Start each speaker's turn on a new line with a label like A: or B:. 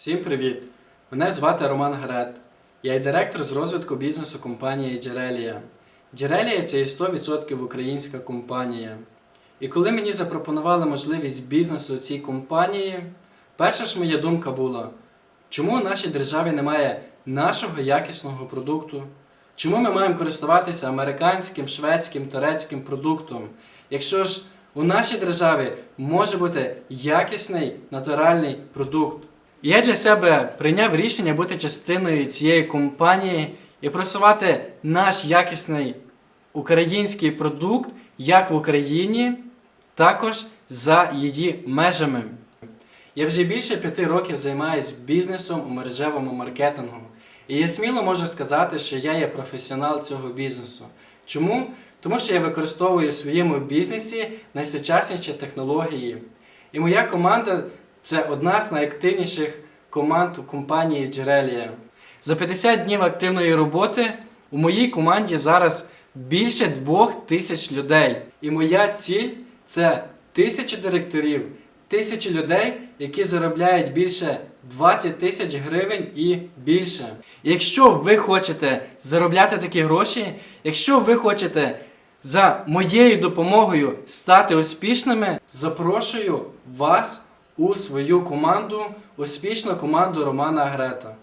A: Всім привіт! Мене звати Роман Грет. Я є директор з розвитку бізнесу компанії Джерелія. Джерелія це є 100% українська компанія. І коли мені запропонували можливість бізнесу цій компанії, перша ж моя думка була, чому в нашій державі немає нашого якісного продукту? Чому ми маємо користуватися американським, шведським, турецьким продуктом? Якщо ж у нашій державі може бути якісний натуральний продукт. Я для себе прийняв рішення бути частиною цієї компанії і просувати наш якісний український продукт як в Україні, також за її межами. Я вже більше п'яти років займаюся бізнесом у мережевому маркетингу. І я сміло можу сказати, що я є професіонал цього бізнесу. Чому? Тому що я використовую в своєму бізнесі найсучасніші технології. І моя команда це одна з найактивніших команд у компанії Джерелія. За 50 днів активної роботи у моїй команді зараз більше двох тисяч людей. І моя ціль це тисячі директорів, тисячі людей, які заробляють більше 20 тисяч гривень і більше. Якщо ви хочете заробляти такі гроші, якщо ви хочете за моєю допомогою стати успішними, запрошую вас у свою команду, успішну команду Романа Грета.